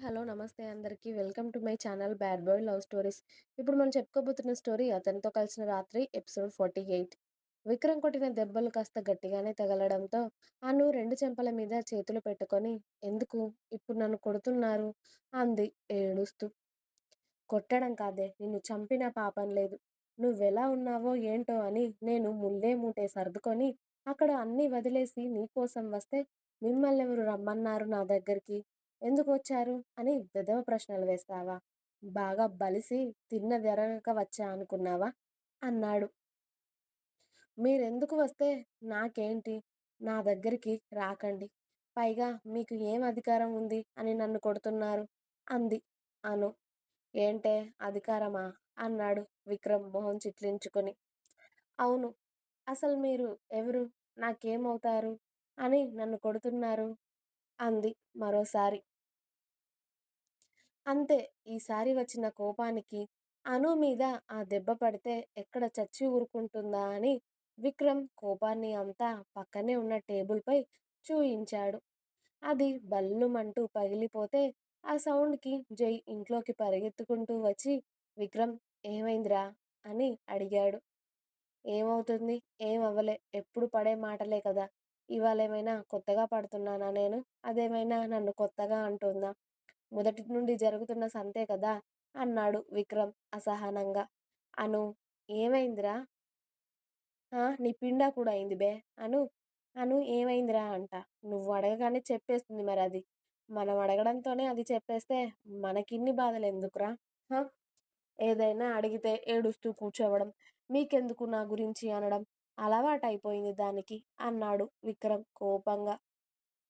Hello! నమస్తే అందరికీ. Welcome to my channel 'bad boy love stories'. ఇప్పుడు మనం చెప్పుకోబోతున్న స్టోరీ 'అతనితో కలిసిన రాత్రి' ఎపిసోడ్ 48. విక్రమ్ కొట్టిన దెబ్బలు కాస్త గట్టిగానే తగలడంతో అను రెండు చెంపల మీద చేతులు పెట్టుకొని ఎందుకు ఇప్పుడు నన్ను కొడుతున్నారు? అంది ఏడుస్తూ. కొట్టడం కాదే నిన్ను చంపిన పాపం లేదు. నువ్వెలా ఉన్నావో ఏంటో అని నేను ముల్లే మూటే సర్దుకొని అక్కడ అన్నీ వదిలేసి నీకోసం వస్తే మిమ్మల్ని ఎవరు రమ్మన్నారు నా దగ్గరికి? ఎందుకు వచ్చారు? అని విధవ ప్రశ్నలు వేస్తావా? బాగా బలిసి తిన్నదెరగక వచ్చా అనుకున్నావా? అన్నాడు. మీరెందుకు వస్తే నాకేంటి? నా దగ్గరికి రాకండి. పైగా మీకు ఏం అధికారం ఉంది అని నన్ను కొడుతున్నారు? అంది అను. ఏంటే అధికారమా? అన్నాడు విక్రమ్ మొహం చిట్లించుకొని. అవును. అసలు మీరు ఎవరు? నాకేమవుతారు? అని నన్ను కొడుతున్నారు? అంది మరోసారి. అంతే ఈసారి వచ్చిన కోపానికి అను మీద ఆ దెబ్బ పడితే ఎక్కడ చచ్చి ఊరుకుంటుందా అని విక్రమ్ కోపాన్ని అంతా పక్కనే ఉన్న టేబుల్పై చూయించాడు. అది బల్లుమంటూ పగిలిపోతే ఆ సౌండ్కి జై ఇంట్లోకి పరిగెత్తుకుంటూ వచ్చి విక్రమ్ ఏమైందిరా? అని అడిగాడు. ఏమవుతుంది? ఏమవ్వలే ఎప్పుడు పడే మాటలే కదా! ఇవాళ ఏమైనా కొత్తగా పడుతున్నానా నేను? అదేమైనా నన్ను కొత్తగా అంటుందా మొదటి నుండి జరుగుతున్న సంతే కదా! అన్నాడు విక్రమ్ అసహనంగా. అను ఏమైందిరా? నీ పిండా కూడా అయింది బే అను అను ఏమైందిరా అంట. నువ్వు అడగగానే చెప్పేస్తుంది మరి అది. మనం అడగడంతోనే అది చెప్పేస్తే మనకిన్ని బాధలెందుకురా? హ! ఏదైనా అడిగితే ఏడుస్తూ కూర్చోవడం, మీకెందుకు నా గురించి అనడం అలవాటైపోయింది దానికి అన్నాడు విక్రమ్ కోపంగా.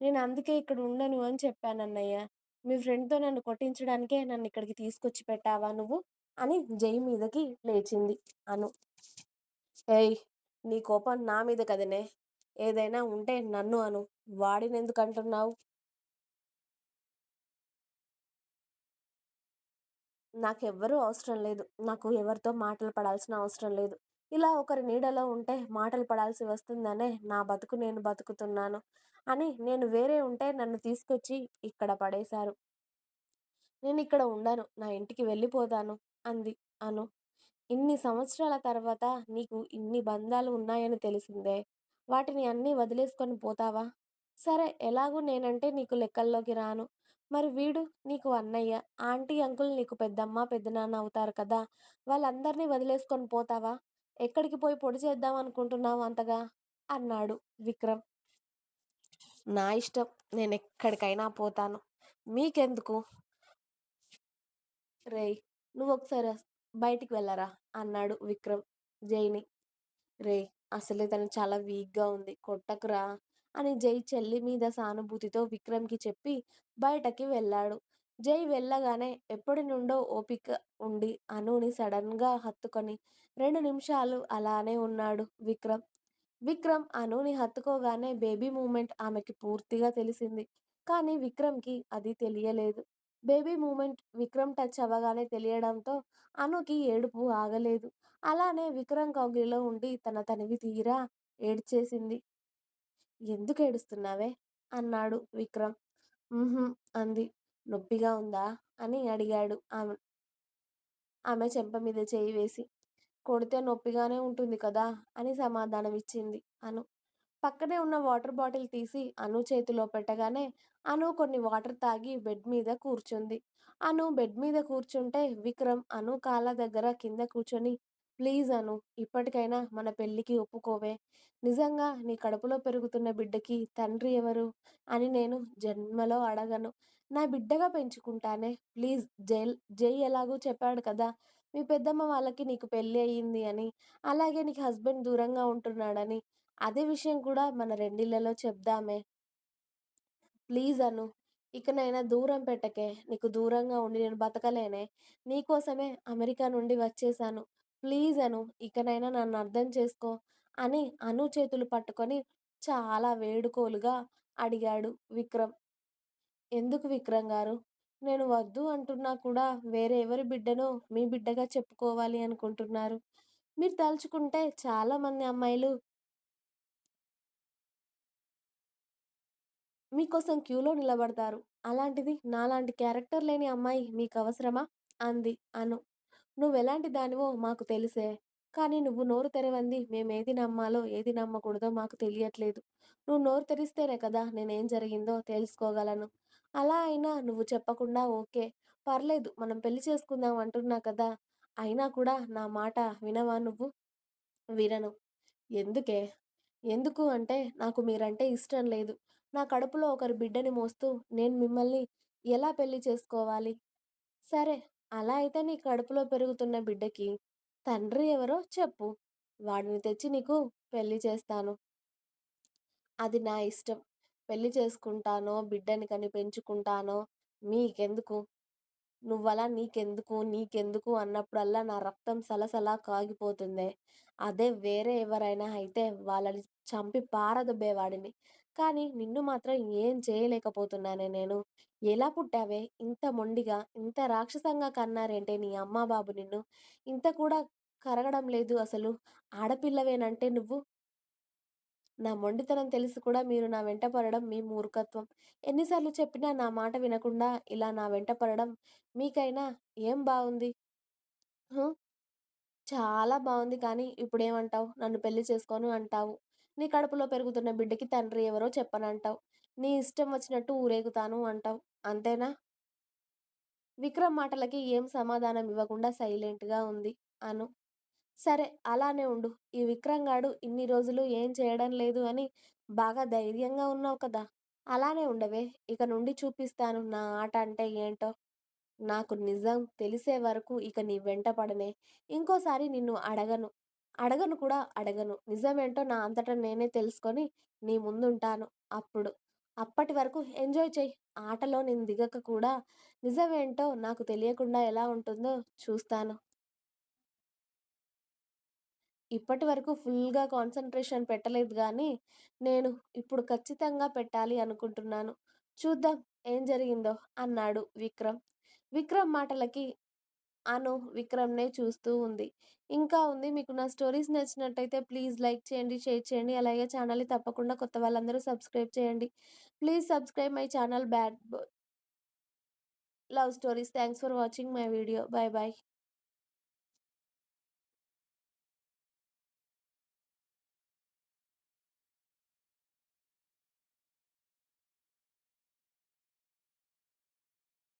నేను అందుకే ఇక్కడ ఉండను అని చెప్పానన్నయ్య. మీ ఫ్రెండ్తో నన్ను కొట్టించడానికే నన్నిక్కడికి తీసుకొచ్చి పెట్టావా నువ్వు? అని జై మీదకి లేచింది అను. ఏయ్! నీ కోపం నా మీద కదనే! ఏదైనా ఉంటే నన్ను అను. వాడినెందుకంటున్నావ్? నాకెవ్వరూ అవసరం లేదు. నాకు ఎవరితో మాటలు పడాల్సిన అవసరం లేదు. ఇలా ఒకరి నీడలో ఉంటే మాటలు పడాల్సి వస్తుందనే నా బతుకు నేను బతుకుతున్నాను. అని నేను వేరే ఉంటే నన్ను తీసుకొచ్చి ఇక్కడ పడేశారు. నేను ఇక్కడ ఉండను. నా ఇంటికి వెళ్ళిపోతాను అంది అను. ఇన్ని సంవత్సరాల తర్వాత నీకు ఇన్ని బంధాలు ఉన్నాయని తెలిసిందే. వాటిని అన్నీ వదిలేసుకొని పోతావా? సరే ఎలాగూ నేనంటే నీకు లెక్కల్లోకి రాను. మరి వీడు నీకు అన్నయ్య. ఆంటీ అంకుల్ నీకు పెద్దమ్మ పెద్దనాన్న అవుతారు కదా! వాళ్ళందరినీ వదిలేసుకొని పోతావా? ఎక్కడికి పోయి పొడి చేద్దాం అనుకుంటున్నావు అంతగా? అన్నాడు విక్రమ్. నా ఇష్టం. నేను ఎక్కడికైనా పోతాను. మీకెందుకు? రేయ్! నువ్వొకసారి బయటికి వెళ్ళరా? అన్నాడు విక్రమ్ జైని. రే అసలే తను చాలా వీక్గా ఉంది. కొట్టకురా! అని జై చెల్లి మీద సానుభూతితో విక్రమ్కి చెప్పి బయటకి వెళ్ళాడు. జై వెళ్ళగానే ఎప్పటి నుండో ఓపిక ఉండి అనుని సడన్గా హత్తుకొని రెండు నిమిషాలు అలానే ఉన్నాడు విక్రమ్. విక్రమ్ అనుని హత్తుకోగానే బేబీ మూమెంట్ ఆమెకి పూర్తిగా తెలిసింది. కానీ విక్రమ్కి అది తెలియలేదు. బేబీ మూమెంట్ విక్రమ్ టచ్ అవ్వగానే తెలియడంతో అనుకి ఏడుపు ఆగలేదు. అలానే విక్రమ్ కౌగిలిలో ఉండి తన తనివి తీరా ఏడ్చేసింది. ఎందుకేడుస్తున్నావే? అన్నాడు విక్రమ్. అంది. నొప్పిగా ఉందా? అని అడిగాడు ఆమె ఆమె చెంప మీద చేయి వేసి. కొడితే నొప్పిగానే ఉంటుంది కదా! అని సమాధానం ఇచ్చింది అను. పక్కనే ఉన్న వాటర్ బాటిల్ తీసి అను చేతిలో పెట్టగానే అను కొన్ని వాటర్ తాగి బెడ్ మీద కూర్చుంది. అను బెడ్ మీద కూర్చుంటే విక్రమ్ అను కాళ్ళ దగ్గర కింద కూర్చొని ప్లీజ్ అను ఇప్పటికైనా మన పెళ్ళికి ఒప్పుకోవే? నిజంగా నీ కడుపులో పెరుగుతున్న బిడ్డకి తండ్రి ఎవరు? అని నేను జన్మలో అడగను. నా బిడ్డగా పెంచుకుంటానే. ప్లీజ్ జై ఎలాగో చెప్పాడు కదా! మీ పెద్దమ్మ వాళ్ళకి నీకు పెళ్ళి అయింది అని. అలాగే నీకు హస్బెండ్ దూరంగా ఉంటున్నాడని. అదే విషయం కూడా మన రెండిళ్ళలో చెప్దామే? ప్లీజ్ అను. ఇకనైనా దూరం పెట్టకే. నీకు దూరంగా ఉండి నేను బతకలేనే. నీకోసమే అమెరికా నుండి వచ్చేసాను ప్లీజ్ అను. ఇకనైనా నన్ను అర్థం చేసుకో అని అను చేతులు పట్టుకొని చాలా వేడుకోలుగా అడిగాడు విక్రమ్. ఎందుకు విక్రమ్ గారు నేను వద్దు అంటున్నా కూడా వేరే ఎవరి బిడ్డనో మీ బిడ్డగా చెప్పుకోవాలి అనుకుంటున్నారు? మీరు తలుచుకుంటే చాలా మంది అమ్మాయిలు మీకోసం క్యూలో నిలబడతారు. అలాంటిది నాలాంటి క్యారెక్టర్ లేని అమ్మాయి మీకు అవసరమా అంది అను. నువ్వెలాంటి దానివో మాకు తెలుసే. కానీ నువ్వు నోరు తెరవంది మేమేది నమ్మాలో, ఏది నమ్మకూడదో మాకు తెలియట్లేదు. నువ్వు నోరు తెరిస్తేనే కదా నేనేం జరిగిందో తెలుసుకోగలను. అలా అయినా నువ్వు చెప్పకుండా ఓకే. పర్లేదు మనం పెళ్ళి చేసుకుందాం అంటున్నా కదా! అయినా కూడా నా మాట వినవా నువ్వు? వినను. ఎందుకే? ఎందుకు అంటే నాకు మీరంటే ఇష్టం లేదు. నా కడుపులో ఒకరి బిడ్డని మోస్తూ నేను మిమ్మల్ని ఎలా పెళ్ళి చేసుకోవాలి? సరే అలా అయితే నీ కడుపులో పెరుగుతున్న బిడ్డకి తండ్రి ఎవరో చెప్పు. వాడిని తెచ్చి నీకు పెళ్ళి చేస్తాను. అది నా ఇష్టం. పెళ్ళి చేసుకుంటానో, బిడ్డని కని పెంచుకుంటానో మీకెందుకు? నువ్వలా నీకెందుకు, నీకెందుకు అన్నప్పుడల్లా నా రక్తం సలసలా కాగిపోతుంది అదే వేరే ఎవరైనా అయితే వాళ్ళని చంపి పారదొబ్బేవాడిని. కానీ నిన్ను మాత్రం ఏం చేయలేకపోతున్నానే నేను. ఎలా పుట్టావే? ఇంత మొండిగా, ఇంత రాక్షసంగా కన్నారేంటే నీ అమ్మా బాబు నిన్ను? ఇంత కూడా కరగడం లేదు అసలు. ఆడపిల్లవేనంటే నువ్వు? నా మొండితనం తెలిసి కూడా మీరు నా వెంట పడడం మీ మూర్ఖత్వం. ఎన్నిసార్లు చెప్పినా నా మాట వినకుండా ఇలా నా వెంట పడడం మీకైనా ఏం బాగుంది హుం! చాలా బాగుంది కానీ ఇప్పుడేమంటావు? నన్ను పెళ్ళి చేసుకోను అంటావు. నీ కడుపులో పెరుగుతున్న బిడ్డకి తండ్రి ఎవరో చెప్పనంటావు. నీ ఇష్టం వచ్చినట్టు ఊరేగుతాను అంటావు. అంతేనా? విక్రమ్ మాటలకి ఏం సమాధానం ఇవ్వకుండా సైలెంట్‌గా ఉంది అను. సరే అలానే ఉండు. ఈ విక్రమ్ గాడు ఇన్ని రోజులు ఏం చేయడం లేదు అని బాగా ధైర్యంగా ఉన్నావు కదా! అలానే ఉండవే. ఇక నుండి చూపిస్తాను నా ఆట అంటే ఏంటో. నాకు నిజం తెలిసే వరకు ఇక నీ వెంట పడనే. ఇంకోసారి నిన్ను అడగను. అడగను కూడా అడగను. నిజమేంటో నా అంతట నేనే తెలుసుకొని నీ ముందుంటాను అప్పుడు. అప్పటి వరకు ఎంజాయ్ చెయ్. ఆటలో నేను దిగక కూడా నిజమేంటో నాకు తెలియకుండా ఎలా ఉంటుందో చూస్తాను. ఇప్పటి వరకు ఫుల్‌గా కాన్సంట్రేషన్ పెట్టలేదు గానీ, నేను ఇప్పుడు ఖచ్చితంగా పెట్టాలి అనుకుంటున్నాను. చూద్దాం ఏం జరిగిందో అన్నాడు విక్రమ్. విక్రమ్ మాటలకి అను విక్రమ్‌నే చూస్తూ ఉంది. ఇంకా ఉంది. మీకు నా స్టోరీస్ నచ్చినట్టయితే ప్లీజ్ లైక్ చేయండి, షేర్ చేయండి. అలాగే ఛానల్‌ని తప్పకుండా కొత్త వాళ్ళందరూ సబ్స్క్రైబ్ చేయండి. Please subscribe my channel bad love stories. Thanks for watching my video. Bye boy